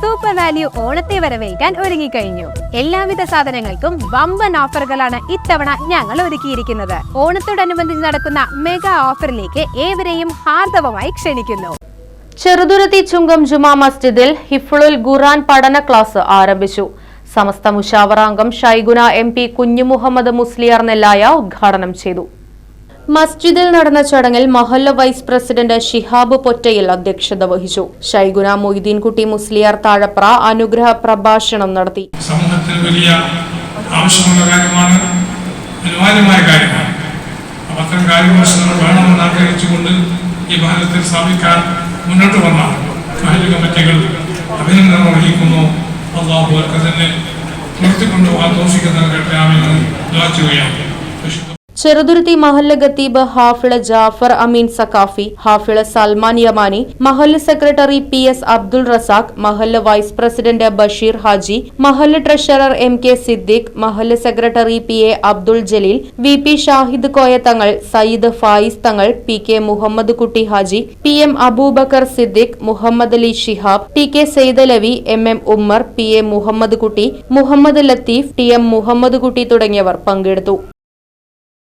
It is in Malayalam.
സൂപ്പർ വാല്യൂ ഓണത്തെ വരവേൽക്കാൻ ഒരുങ്ങിക്കഴിഞ്ഞു. എല്ലാവിധ സാധനങ്ങൾക്കും വമ്പൻ ഓഫറുകളാണ് ഇത്തവണ ഞങ്ങൾ ഒരുക്കിയിരിക്കുന്നത്. ഓണത്തോടനുബന്ധിച്ച് നടക്കുന്ന മെഗാ ഓഫറിലേക്ക് ഏവരെയും ഹാർദവമായി ക്ഷണിക്കുന്നു. ചെറുതുരുത്തി ചുങ്കം ജുമാ മസ്ജിദിൽ ഹിഫ്ളുൽ ഖുറാൻ പഠന ക്ലാസ് ആരംഭിച്ചു. സമസ്ത മുഷാവറാംഗം ഷൈഗുന എം പി കുഞ്ഞുമുഹമ്മദ് മുസ്ലിയാർ നെല്ലായ ഉദ്ഘാടനം ചെയ്തു. മസ്ജിദിൽ നടന്ന ചടങ്ങിൽ മഹല്ല വൈസ് പ്രസിഡന്റ് ഷിഹാബ് പൊറ്റയിൽ അധ്യക്ഷത വഹിച്ചു. ഷൈഗുന മൊയ്തീൻകുട്ടി മുസ്ലിയാർ താഴപ്ര അനുഗ്രഹ പ്രഭാഷണം നടത്തി. സമൂഹത്തിൽ വലിയ ആവശ്യമുള്ള കാര്യമാണ്. അനിവാര്യമായ കാര്യമാണ്. അത്തരം കാര്യങ്ങൾ വേണമെന്ന് ആഗ്രഹിച്ചുകൊണ്ട് ഈ ഭാരതത്തിൽ സ്ഥാപിക്കാൻ മുന്നോട്ട് വന്ന മഹല്ല് കമ്മിറ്റികൾ അഭിനന്ദനം അർഹിക്കുന്നു. അള്ളാഹു അവർക്ക് തന്നെ നിർത്തിക്കൊണ്ടുപോകാൻ തോഷിക്കുന്ന കേട്ടാമെന്ന് ദ്വാച്ചുകയാണ് വിശുദ്ധ ചെറുതുരുത്തി മഹല്ല ഖത്തീബ് Hafiz Jafar Ameen Saqafi Hafiz Salman Yamani മഹല്ല secretary P S Abdul Razak മഹല്ല vice president Basheer Haji മഹല്ല treasurer M K Siddique മഹല്ല secretary P A Abdul Jaleel V P Shahid Koya Thangal Sayyid Fayis Thangal P K Muhammad Kutty Haji P M Abubakar Siddique Muhammad Ali Shihab T K Saithalavi M M Ummer P A Muhammad Kutty Muhammad Latheef T M Muhammad Kutty തുടങ്ങിയവർ പങ്കെടുത്തു.